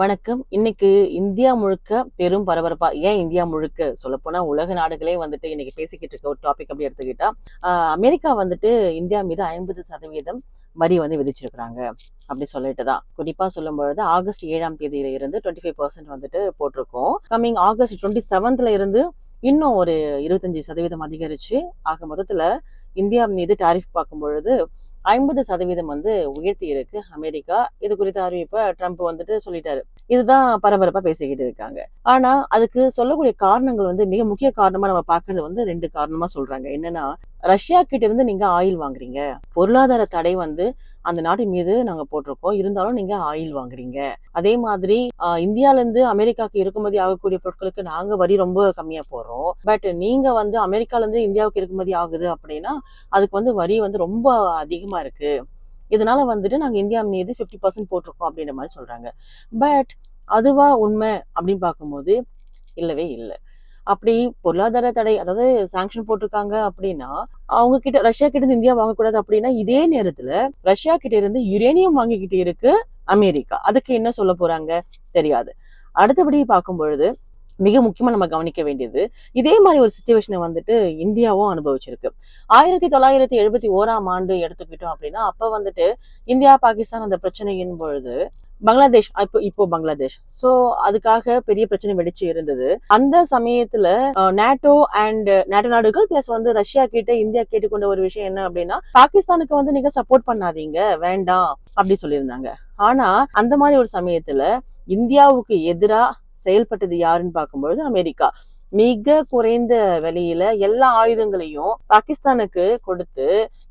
வணக்கம். இன்னைக்கு இந்தியா முழுக்க பெரும் பரபரப்பா ஏன் இந்தியா முழுக்க? சொல்லப்போனா உலக நாடுகளே வந்துட்டு இன்னைக்கு பேசிக்கிட்டு இருக்க ஒரு டாபிக் அப்படி எடுத்துக்கிட்டா அமெரிக்கா வந்துட்டு இந்தியா மீது ஐம்பது சதவீதம் வரி வந்து விதிச்சிருக்கிறாங்க. அப்படி சொல்லிட்டு தான். குறிப்பா சொல்லும் பொழுது ஆகஸ்ட் ஏழாம் தேதியில இருந்து டுவெண்ட்டி ஃபைவ் பர்சன்ட் வந்துட்டு போட்டிருக்கோம். கம்மிங் ஆகஸ்ட் டுவெண்ட்டி செவன்த்ல இருந்து இன்னும் ஒரு இருபத்தஞ்சு சதவீதம் அதிகரிச்சு ஆக மொத்தத்துல இந்தியா மீது டாரிஃப் பார்க்கும் பொழுது ஐம்பது சதவீதம் வந்து உயர்த்தி இருக்கு அமெரிக்கா. இது குறித்த அறிவிப்பை ட்ரம்ப் வந்துட்டு சொல்லிட்டாரு. இதுதான் பரபரப்பா பேசிக்கிட்டு இருக்காங்க. ஆனா அதுக்கு சொல்லக்கூடிய காரணங்கள் வந்து மிக முக்கிய காரணமா நம்ம பாக்குறது வந்து ரெண்டு காரணமா சொல்றாங்க. என்னன்னா ரஷ்யா கிட்ட இருந்து நீங்க ஆயில் வாங்குறீங்க. பொருளாதார தடை வந்து அந்த நாட்டின் மீது நாங்க போட்டிருக்கோம். இருந்தாலும் நீங்க ஆயில் வாங்குறீங்க. அதே மாதிரி ஆஹ், இந்தியால இருந்து அமெரிக்காவுக்கு இறக்குமதி ஆகக்கூடிய பொருட்களுக்கு நாங்க வரி ரொம்ப கம்மியா போடுறோம். பட் நீங்க வந்து அமெரிக்கால இருந்து இந்தியாவுக்கு இறக்குமதி ஆகுது அப்படின்னா அதுக்கு வந்து வரி வந்து ரொம்ப அதிகமா இருக்கு. இதனால வந்துட்டு நாங்கள் இந்தியா மீது 50% பர்சன்ட் போட்டிருக்கோம் அப்படின்ற மாதிரி சொல்கிறாங்க பட் அதுவா உண்மை அப்படின்னு பார்க்கும்போது இல்லவே இல்லை. அப்படி பொருளாதார தடை அதாவது சாங்ஷன் போட்டிருக்காங்க அப்படின்னா அவங்க கிட்ட ரஷ்யா கிட்ட இருந்து இந்தியா வாங்கக்கூடாது அப்படின்னா இதே நேரத்துல ரஷ்யா கிட்ட இருந்து யுரேனியம் வாங்கிக்கிட்டு இருக்கு அமெரிக்கா. அதுக்கு என்ன சொல்ல போறாங்க? தெரியாது. அடுத்தபடி பார்க்கும் பொழுது மிக முக்கியமா நம்ம கவனிக்க வேண்டியது. இதே மாதிரி ஒரு சுச்சுவேஷனை வந்துட்டு இந்தியாவும் அனுபவிச்சிருக்கு. ஆயிரத்தி தொள்ளாயிரத்தி எழுபத்தி ஓராம் ஆண்டு எடுத்துக்கிட்டோம் அப்படின்னா அப்ப வந்துட்டு இந்தியா பாகிஸ்தான் அந்த பிரச்சனையின் பொழுது பங்களாதேஷ் இப்போ இப்போ பங்களாதேஷ். சோ அதுக்காக பெரிய பிரச்சனை வெடிச்சு இருந்தது. அந்த சமயத்துல நேட்டோ அண்ட் நேட்டோ நாடுகள் பிளஸ் வந்து ரஷ்யா கிட்ட இந்தியா கேட்டுக்கொண்ட ஒரு விஷயம் என்ன அப்படின்னா பாகிஸ்தானுக்கு வந்து நீங்க சப்போர்ட் பண்ணாதீங்க வேண்டாம் அப்படி சொல்லியிருந்தாங்க. ஆனா அந்த மாதிரி ஒரு சமயத்துல இந்தியாவுக்கு எதிரா செயல்பட்டது யாருன்னு பார்க்கும்பொழுது அமெரிக்கா. மிக குறைந்த விலையில எல்லா ஆயுதங்களையும் பாகிஸ்தானுக்கு கொடுத்து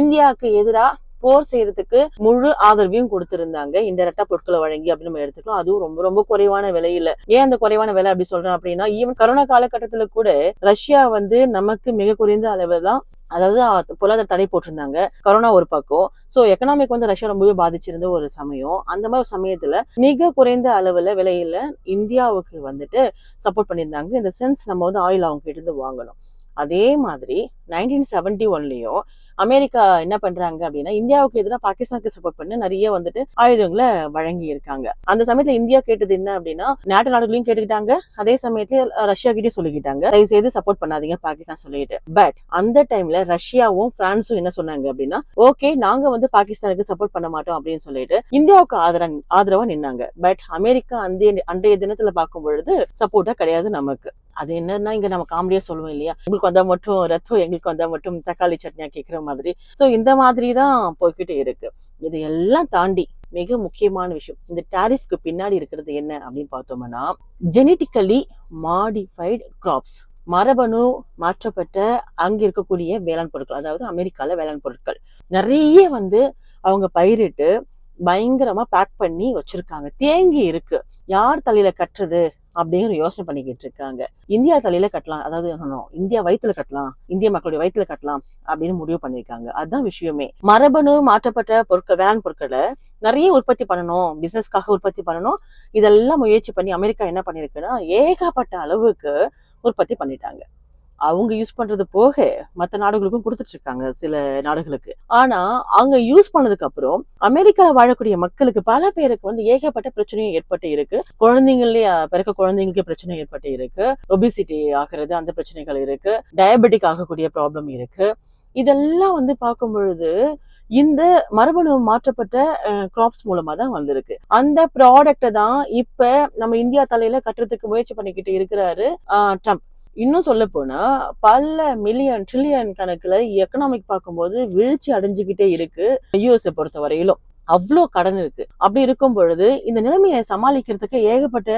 இந்தியாவுக்கு எதிரா போர் செய்யறதுக்கு முழு ஆதரவையும் கொடுத்திருந்தாங்க. இன்டெரக்டா பொருட்களை வழங்கி அப்படின்னு நம்ம எடுத்துக்கலாம். அதுவும் ரொம்ப ரொம்ப குறைவான விலையில. ஏன் அந்த குறைவான விலை அப்படி சொல்றேன் அப்படின்னா ஈவன் கரோனா காலகட்டத்துல கூட ரஷ்யா வந்து நமக்கு மிக குறைந்த அளவு தான் அதாவது அஹ், பொருளாதார தடை போட்டிருந்தாங்க. கொரோனா ஒரு பக்கம். சோ எக்கனாமிக் வந்து ரஷ்யா ரொம்பவே பாதிச்சிருந்த ஒரு சமயம். அந்த மாதிரி சமயத்துல மிக குறைந்த அளவுல விலையில இந்தியாவுக்கு வந்துட்டு சப்போர்ட் பண்ணியிருந்தாங்க. இந்த சென்ஸ் நம்ம வந்து ஆயில் அவங்க கிட்ட இருந்து வாங்கணும். அதே மாதிரி நைன்டீன் செவன்டி ஒன்லயும் அமெரிக்கா என்ன பண்றாங்க அப்படின்னா இந்தியாவுக்கு எதிராக பாகிஸ்தானுக்கு சப்போர்ட் பண்ணி நிறைய வந்துட்டு ஆயுதங்களை வழங்கி இருக்காங்க அந்த சமயத்துல இந்தியா கேட்டது என்ன அப்படின்னா நாட்டு நாடுகளையும் கேட்டுக்கிட்டாங்க. அதே சமயத்துல ரஷ்யா கிட்டயும் சொல்லிக்கிட்டாங்க. தயவு செய்து சப்போர்ட் பண்ணாதீங்க பாகிஸ்தான் சொல்லிட்டு. பட் அந்த டைம்ல ரஷ்யாவும் பிரான்ஸும் என்ன சொன்னாங்க அப்படின்னா ஓகே நாங்க வந்து பாகிஸ்தானுக்கு சப்போர்ட் பண்ண மாட்டோம் அப்படின்னு சொல்லிட்டு இந்தியாவுக்கு ஆதரவா ஆதரவா நின்னாங்க. பட் அமெரிக்கா அந்த அன்றைய தினத்துல பார்க்கும் பொழுது சப்போர்ட்டா கிடையாது நமக்கு. அது என்னன்னா இங்க நம்ம காமெடியா சொல்லுவோம் இல்லையா? உங்களுக்கு வந்தா மட்டும் ரத்தம் எங்களுக்கு வந்தா மட்டும் தக்காளி சட்னியா கேட்குற மாதிரி. சோ இந்த மாதிரி தான் போய்கிட்டு இருக்கு. இது எல்லாம் தாண்டி மிக முக்கியமான விஷயம். இந்த டாரிஃப்க்கு பின்னாடி இருக்கிறது என்ன அப்படின்னு பார்த்தோம்னா ஜெனட்டிக்கலி மாடிஃபைடு கிராப்ஸ் மரபணு மாற்றப்பட்ட அங்க இருக்கக்கூடிய வேளாண் பொருட்கள் அதாவது அமெரிக்கால வேளாண் பொருட்கள். நிறைய வந்து அவங்க பயிரிட்டு பயங்கரமா பேக் பண்ணி வச்சிருக்காங்க. தேங்கி இருக்கு. யார் தலையில கட்டுறது? அப்படிங்கிற யோசனை பண்ணிக்கிட்டு இருக்காங்க. இந்தியா தலையில கட்டலாம் அதாவது இந்தியா வயிற்றுல கட்டலாம் இந்திய மக்களுடைய வயிற்றுல கட்டலாம் அப்படின்னு முடிவு பண்ணிருக்காங்க அதுதான் விஷயமே. மரபணு மாற்றப்பட்ட பொருட்கள் வேளாண் பொருட்களை நிறைய உற்பத்தி பண்ணணும் பிசினஸ்க்காக உற்பத்தி பண்ணணும். இதெல்லாம் முயற்சி பண்ணி அமெரிக்கா என்ன பண்ணிருக்குன்னா ஏகப்பட்ட அளவுக்கு உற்பத்தி பண்ணிட்டாங்க. அவங்க யூஸ் பண்றது போக மற்ற நாடுகளுக்கும் கொடுத்துட்டு இருக்காங்க சில நாடுகளுக்கு. ஆனா அங்க யூஸ் பண்ணதுக்கு அப்புறம் அமெரிக்கால வாழக்கூடிய மக்களுக்கு பல பேருக்கு வந்து ஏகப்பட்ட பிரச்சனையும் ஏற்பட்டு இருக்கு. குழந்தைங்களே பிறக்க குழந்தைங்களுக்கு பிரச்சனை ஏற்பட்டு இருக்கு. ஒபிசிட்டி ஆகிறது அந்த பிரச்சனைகள் இருக்கு. டயபெட்டிக் ஆகக்கூடிய ப்ராப்ளம் இருக்கு. இதெல்லாம் வந்து பார்க்கும் பொழுது இந்த மரபணு மாற்றப்பட்ட கிராப்ஸ் மூலமா தான் வந்திருக்கு. அந்த ப்ராடக்ட்டை தான் இப்ப நம்ம இந்தியா தலையில கட்டுறதுக்கு முயற்சி பண்ணிக்கிட்டு இருக்கிறாரு ஆஹ் ட்ரம்ப் இன்னும் சொல்ல போனா பல மில்லியன் ட்ரில்லியன் கணக்குல எக்கனாமிக் பார்க்கும்போது வீழ்ச்சி அடைஞ்சுக்கிட்டே இருக்கு யூஎஸ்ஏ பொறுத்த வரையிலும் அவ்வளோ கடன் இருக்கு. அப்படி இருக்கும் பொழுது இந்த நிலைமையை சமாளிக்கிறதுக்கு ஏகப்பட்ட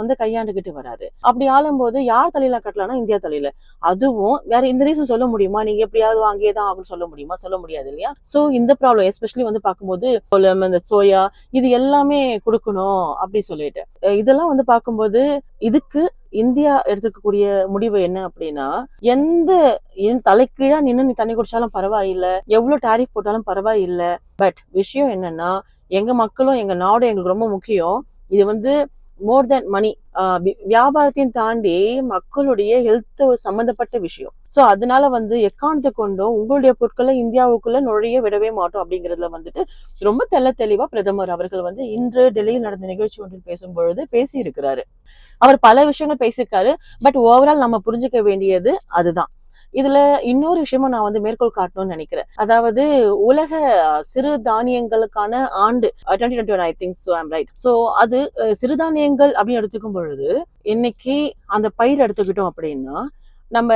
வந்து கையாண்டுகிட்டு வராரு. அப்படி ஆளும்போது யார் தலையில கட்டலாம்னா இந்தியா தலையில. அதுவும் வேற இந்த ரீசன் சொல்ல முடியுமா? நீங்க எப்படியாவது வாங்கியே தான் ஆகும்னு சொல்ல முடியுமா? சொல்ல முடியாது இல்லையா? சோ இந்த ப்ராப்ளம் எஸ்பெஷலி வந்து பார்க்கும்போது இந்த சோயா இது எல்லாமே கொடுக்கணும் அப்படி சொல்லிட்டு. இதெல்லாம் வந்து பார்க்கும்போது இதுக்கு இந்தியா எடுத்துக்கக்கூடிய முடிவு என்ன அப்படின்னா எந்த தலைக்கீழா நின்னு நீ தண்ணி குடிச்சாலும் பரவாயில்ல எவ்வளவு டாரிஃப் போட்டாலும் பரவாயில்லை. பட் விஷயம் என்னன்னா எங்க மக்களும் எங்க நாடும் எங்களுக்கு ரொம்ப முக்கியம். இது வந்து மோர் தென் மணி வியாபாரத்தையும் தாண்டி மக்களுடைய ஹெல்த் சம்மந்தப்பட்ட விஷயம். ஸோ அதனால வந்து எக்காரணத்தை கொண்டும் உங்களுடைய பொருட்களை இந்தியாவுக்குள்ள நுழைய விடவே மாட்டோம் அப்படிங்கறதுல வந்துட்டு ரொம்ப தெள்ள தெளிவா பிரதமர் அவர்கள் வந்து இன்று டெல்லியில் நடந்த நிகழ்ச்சி ஒன்றில் பேசும்பொழுது பேசி இருக்கிறாரு அவர் பல விஷயங்கள் பேசியிருக்காரு. பட் ஓவரால் நம்ம புரிஞ்சுக்க வேண்டியது அதுதான். இதுல இன்னொரு விஷயமும் நான் வந்து மேற்கோள் காட்டணும்னு நினைக்கிறேன். அதாவது உலக சிறு தானியங்களுக்கான ஆண்டு twenty twenty one I think so I'm right so அது uh, சிறுதானியங்கள் அப்படின்னு எடுத்துக்கும் பொழுது இன்னைக்கு அந்த பயிர் எடுத்துக்கிட்டோம் அப்படின்னா நம்ம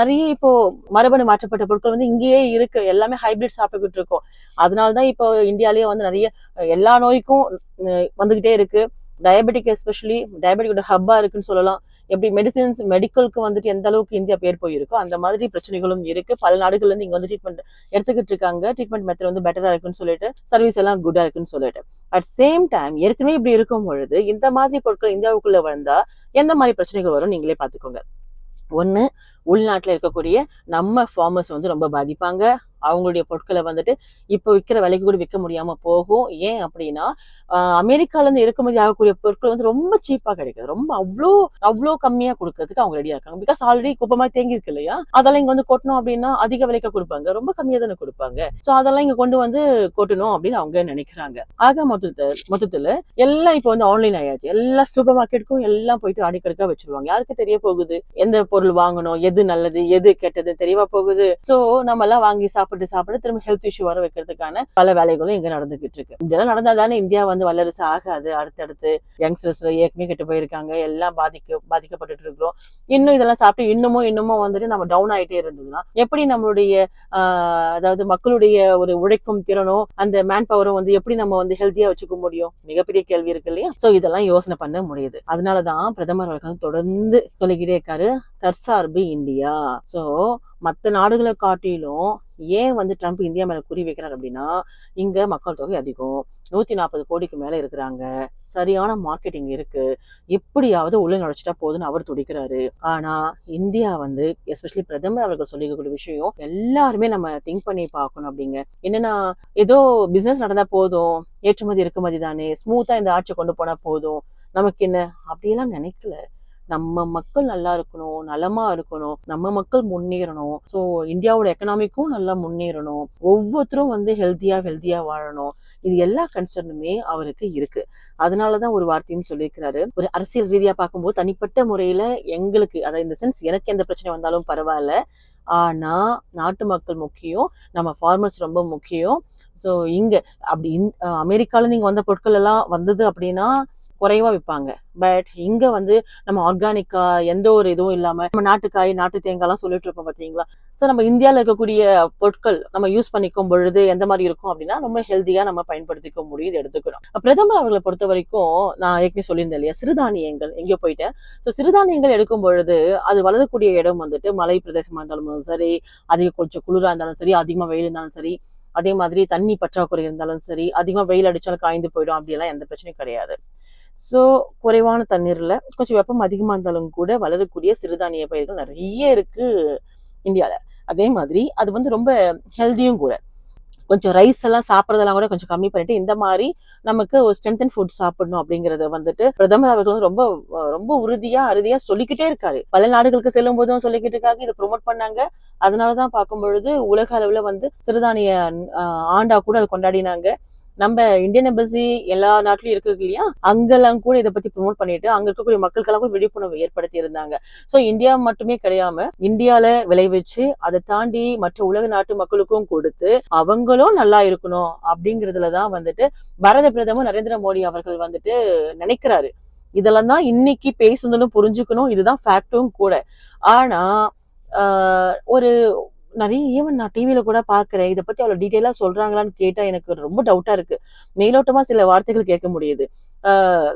நிறைய இப்போ மரபணு மாற்றப்பட்ட பொருட்கள் வந்து இங்கேயே இருக்கு. எல்லாமே ஹைபிரிட் சாப்பிட்டுக்கிட்டு இருக்கோம். அதனாலதான் இப்போ இந்தியாலேயே வந்து நிறைய uh, எல்லா நோய்க்கும் uh, வந்துகிட்டே இருக்கு. டயபெட்டிக் எஸ்பெஷலி டயபெட்டிக்கோட ஹப்பா இருக்குன்னு சொல்லலாம். எப்படி மெடிசின்ஸ் மெடிக்கலுக்கு வந்துட்டு எந்த அளவுக்கு இந்தியா பேர் போயிருக்கோ அந்த மாதிரி பிரச்சனைகளும் இருக்கு. பல நாடுகள்ல இருந்து இங்க வந்து ட்ரீட்மெண்ட் எடுத்துக்கிட்டு இருக்காங்க. ட்ரீட்மெண்ட் மெத்தட் வந்து பெட்டரா இருக்குன்னு சொல்லிட்டு சர்வீஸ் எல்லாம் குட்டா இருக்குன்னு சொல்லிட்டு. அட் சேம் டைம் ஏற்கனவே இப்படி இருக்கும் பொழுது இந்த மாதிரி பொருட்கள் இந்தியாவுக்குள்ள வந்தா எந்த மாதிரி பிரச்சனைகள் வரும் நீங்களே பாத்துக்கோங்க ஒண்ணு உள்நாட்டுல இருக்கக்கூடிய நம்ம ஃபார்மர்ஸ் வந்து ரொம்ப பாதிப்பாங்க. அவங்களுடைய பொருட்களை வந்துட்டு இப்போ விற்கிற விலைக்கு கூட விற்க முடியாம போகும். ஏன் அப்படின்னா ஆஹ் அமெரிக்கால இருந்து இறக்குமதி ஆகக்கூடிய பொருட்கள் வந்து ரொம்ப சீப்பா கிடைக்குது. ரொம்ப அவ்வளோ அவ்வளோ கம்மியா கொடுக்கறதுக்கு அவங்க ரெடியா இருக்காங்க. பிகாஸ் ஆல்ரெடி குப்பமா தேங்கி இருக்கு இல்லையா? அதெல்லாம் இங்க வந்து கொட்டணும் அப்படின்னா அதிக விலைக்கு கொடுப்பாங்க. ரொம்ப கம்மியா தானே கொடுப்பாங்க. சோ அதெல்லாம் இங்க கொண்டு வந்து கொட்டணும் அப்படின்னு அவங்க நினைக்கிறாங்க. ஆக மொத்தத்துல மொத்தத்துல எல்லாம் இப்போ வந்து ஆன்லைன் ஆயாச்சு. எல்லா சூப்பர் மார்க்கெட்டுக்கும் எல்லாம் போயிட்டு அடிக்கடிக்காக வச்சிருவாங்க. யாருக்கு தெரிய போகுது? எந்த பொருள் வாங்கணும்? எது நல்லது எது கெட்டது தெரியவா போகுது. சோ நம்ம எல்லாம் வாங்கி சாப்பிட்டு சாப்பிட்டு திரும்ப ஹெல்த் இஷ்யூ வர வைக்கிறதுக்கான பல வேலைகளும் இங்க நடந்துகிட்டு இருக்கு. இதெல்லாம் நடந்தா தானே இந்தியா வந்து வல்லரசு ஆகாது. அடுத்தடுத்து யங்ஸ்டர்ஸ் ஏற்கனவே கெட்டு போயிருக்காங்க. எல்லாம் பாதிக்க பாதிக்கப்பட்டுட்டு இருக்கிறோம். இன்னும் இதெல்லாம் சாப்பிட்டு இன்னமும் இன்னமும் வந்துட்டு நம்ம டவுன் ஆயிட்டே இருந்ததுன்னா எப்படி நம்மளுடைய ஆஹ் அதாவது மக்களுடைய ஒரு உழைக்கும் திறனோ அந்த மேன் பவரும் வந்து எப்படி நம்ம வந்து ஹெல்த்தியா வச்சுக்க முடியும்? மிகப்பெரிய கேள்வி இருக்கு இல்லையா? சோ இதெல்லாம் யோசனை பண்ண முடியுது. அதனாலதான் பிரதமர் அவர்கள் தொடர்ந்து சொல்லிக்கிட்டே இருக்காரு. தற்சார்பு இந்தியா. ஸோ மற்ற நாடுகளை காட்டிலும் ஏன் வந்து ட்ரம்ப் இந்தியா மேலே குறி வைக்கிறார் அப்படின்னா இங்கே மக்கள் தொகை அதிகம். நூற்றி நாற்பது கோடிக்கு மேலே இருக்கிறாங்க. சரியான மார்க்கெட்டிங் இருக்குது எப்படியாவது உள்ள நுழைச்சிட்டா போதுன்னு அவர் துடிக்கிறாரு. ஆனால் இந்தியா வந்து எஸ்பெஷலி பிரதமர் அவர்கள் சொல்லிக்கக்கூடிய விஷயம் எல்லாருமே நம்ம திங்க் பண்ணி பார்க்கணும் அப்படிங்க. என்னன்னா ஏதோ பிஸ்னஸ் நடந்தால் போதும். ஏற்றுமதி இறக்குமதி தானே. ஸ்மூத்தாக இந்த ஆட்சி கொண்டு போனால் போதும். நமக்கு என்ன? அப்படியெல்லாம் நினைக்கல. நம்ம மக்கள் நல்லா இருக்கணும் நலமா இருக்கணும் நம்ம மக்கள் முன்னேறணும். ஸோ இந்தியாவோட எக்கனாமிக்கும் நல்லா முன்னேறணும். ஒவ்வொருத்தரும் வந்து ஹெல்த்தியா ஹெல்த்தியா வாழணும். இது எல்லா கன்சர்னுமே அவருக்கு இருக்கு. அதனாலதான் ஒரு வார்த்தையும் சொல்லியிருக்கிறாரு. ஒரு அரசியல் ரீதியா பார்க்கும்போது தனிப்பட்ட முறையில எங்களுக்கு அதாவது இந்த சென்ஸ் எனக்கு எந்த பிரச்சனை வந்தாலும் பரவாயில்ல. ஆனா நாட்டு மக்கள் முக்கியம் நம்ம ஃபார்மர்ஸ் ரொம்ப முக்கியம். ஸோ இங்க அப்படி இந் அஹ் அமெரிக்கால இருந்து இங்க வந்த பொருட்கள் எல்லாம் வந்தது அப்படின்னா குறைவா விற்பாங்க பட் இங்கே வந்து நம்ம ஆர்கானிக்கா எந்த ஒரு இதுவும் இல்லாமல் நம்ம நாட்டுக்காய் நாட்டு தேங்காய்லாம் சொல்லிட்டு இருப்போம் பார்த்தீங்களா? ஸோ நம்ம இந்தியாவில் இருக்கக்கூடிய பொருட்கள் நம்ம யூஸ் பண்ணிக்கும் பொழுது எந்த மாதிரி இருக்கும் அப்படின்னா ரொம்ப ஹெல்த்தியாக நம்ம பயன்படுத்திக்க முடியுது எடுத்துக்கணும் பிரதமர் அவர்களை பொறுத்த வரைக்கும் நான் ஏற்கனவே சொல்லியிருந்தேன் இல்லையா? சிறுதானியங்கள் எங்கேயோ போயிட்டேன். ஸோ சிறுதானியங்கள் எடுக்கும் பொழுது அது வளரக்கூடிய இடம் வந்துட்டு மலை பிரதேசமாக இருந்தாலும் சரி அதிக கொஞ்சம் குளிராக இருந்தாலும் சரி அதிகமாக வெயில் இருந்தாலும் சரி அதே மாதிரி தண்ணி பற்றாக்குறை இருந்தாலும் சரி அதிகமாக வெயில் அடித்தாலும் காய்ந்து போயிடும் அப்படியெல்லாம் எந்த பிரச்சனையும் கிடையாது. ஸோ குறைவான தண்ணீரில் கொஞ்சம் வெப்பம் அதிகமாக இருந்தாலும் கூட வளரக்கூடிய சிறுதானிய பயிர்கள் நிறைய இருக்கு இந்தியாவில் அதே மாதிரி அது வந்து ரொம்ப ஹெல்த்தியும் கூட. கொஞ்சம் ரைஸ் எல்லாம் சாப்பிட்றதெல்லாம் கூட கொஞ்சம் கம்மி பண்ணிட்டு இந்த மாதிரி நமக்கு ஒரு ஸ்ட்ரென்த் அண்ட் ஃபுட் சாப்பிடணும் அப்படிங்கறத வந்துட்டு பிரதமர் அவர்கள் வந்து ரொம்ப ரொம்ப உறுதியா அறுதியா சொல்லிக்கிட்டே இருக்காரு. பல நாடுகளுக்கு செல்லும் போதும் சொல்லிக்கிட்டு இருக்காங்க இதை ப்ரொமோட் பண்ணாங்க. அதனாலதான் பார்க்கும் பொழுது உலக அளவுல வந்து சிறுதானிய ஆண்டா கூட அதை கொண்டாடினாங்க. நம்ம இந்தியன் எம்பசி எல்லா நாட்டிலும் இருக்கு இல்லையா? அங்கெல்லாம் கூட இதை பத்தி ப்ரொமோட் பண்ணிட்டு அங்க இருக்கக்கூடிய மக்களுக்கெல்லாம் கூட விழிப்புணர்வு ஏற்படுத்தி இருந்தாங்க ஸோ இந்தியா மட்டுமே கிடையாம இந்தியால விளைவிச்சு அதை தாண்டி மற்ற உலக நாட்டு மக்களுக்கும் கொடுத்து அவங்களும் நல்லா இருக்கணும் அப்படிங்கறதுலதான் வந்துட்டு பாரத பிரதமர் நரேந்திர மோடி அவர்கள் வந்துட்டு நினைக்கிறாரு. இதெல்லாம் தான் இன்னைக்கு பேசுனதும் புரிஞ்சுக்கணும். இதுதான் ஃபேக்டும் கூட. ஆனா ஒரு நிறைய ஈவன் நான் டிவியில கூட பாக்குறேன் இதை பத்தி அவ்வளவு டீட்டெயிலா சொல்றாங்களான்னு கேட்டா எனக்கு ரொம்ப டவுட்டா இருக்கு. மேலோட்டமா சில வார்த்தைகள் கேட்க முடியுது. ஆஹ்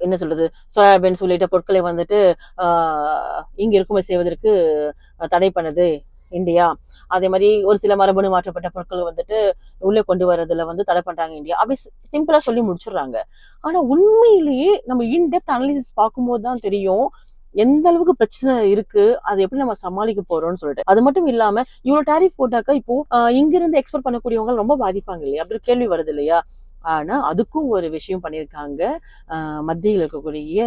என்ன சொல்றது? சோயாபீன்ஸ் உள்ளிட்ட பொருட்களை வந்துட்டு ஆஹ் இங்க இறக்குமதி செய்வதற்கு தடை பண்ணுது இந்தியா. அதே மாதிரி ஒரு சில மரபணு மாற்றப்பட்ட பொருட்கள் வந்துட்டு உள்ளே கொண்டு வரதுல வந்து தடை பண்றாங்க இந்தியா. அப்படி சிம்பிளா சொல்லி முடிச்சிடுறாங்க. ஆனா உண்மையிலேயே நம்ம இன்டெப்த் அனாலிசிஸ் பார்க்கும்போது தான் தெரியும். எந்த அளவுக்கு பிரச்சனை இருக்கு அதை எப்படி நம்ம சமாளிக்க போறோம்னு சொல்லிட்டு. அது மட்டும் இல்லாம இவ்வளவு டேரிஃப் போட்டாக்கா இப்போ இங்க இருந்து எக்ஸ்போர்ட் பண்ணக்கூடியவங்க ரொம்ப பாதிப்பாங்க இல்லையா? அப்படி கேள்வி வருது இல்லையா? ஆனா அதுக்கும் ஒரு விஷயம் பண்ணியிருக்காங்க மத்தியில் இருக்கக்கூடிய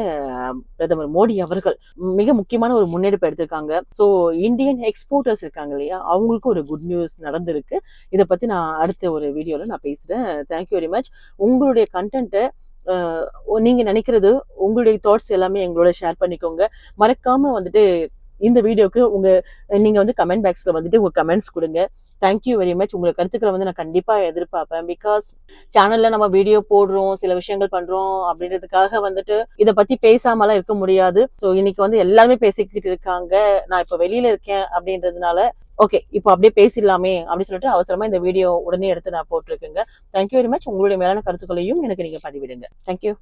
பிரதமர் மோடி அவர்கள். மிக முக்கியமான ஒரு முன்னெடுப்பு எடுத்திருக்காங்க. ஸோ இந்தியன் எக்ஸ்போர்ட்டர்ஸ் இருக்காங்க இல்லையா? அவங்களுக்கும் ஒரு குட் நியூஸ் நடந்திருக்கு. இதை பத்தி நான் அடுத்த ஒரு வீடியோல நான் பேசுறேன். தேங்க்யூ வெரி மச் உங்களுடைய கண்டென்ட்டை நீங்கள் நினைக்கிறது உங்களுடைய தாட்ஸ் எல்லாமே எங்களோட ஷேர் பண்ணிக்கோங்க. மறக்காமல் வந்துட்டு இந்த வீடியோக்கு உங்க நீங்கள் வந்து கமெண்ட் பாக்ஸில் வந்துட்டு உங்கள் கமெண்ட்ஸ் கொடுங்க. தேங்க்யூ வெரி மச் உங்களை கருத்துக்களை வந்து நான் கண்டிப்பாக எதிர்பார்ப்பேன். பிகாஸ் சேனலில் நம்ம வீடியோ போடுறோம் சில விஷயங்கள் பண்ணுறோம் அப்படின்றதுக்காக வந்துட்டு இதை பற்றி பேசாமலாம் இருக்க முடியாது. ஸோ இன்னைக்கு வந்து எல்லாருமே பேசிக்கிட்டு இருக்காங்க. நான் இப்போ வெளியில் இருக்கேன் அப்படின்றதுனால ஓகே இப்போ அப்படியே பேசிடலாமே அப்படின்னு சொல்லிட்டு அவசரமா இந்த வீடியோ உடனே எடுத்து நான் போட்டிருக்கேங்க. தேங்க்யூ வெரி மச் உங்களுடைய மேலான கருத்துக்களையும் எனக்கு நீங்க பதிவிடுங்க. தேங்க்யூ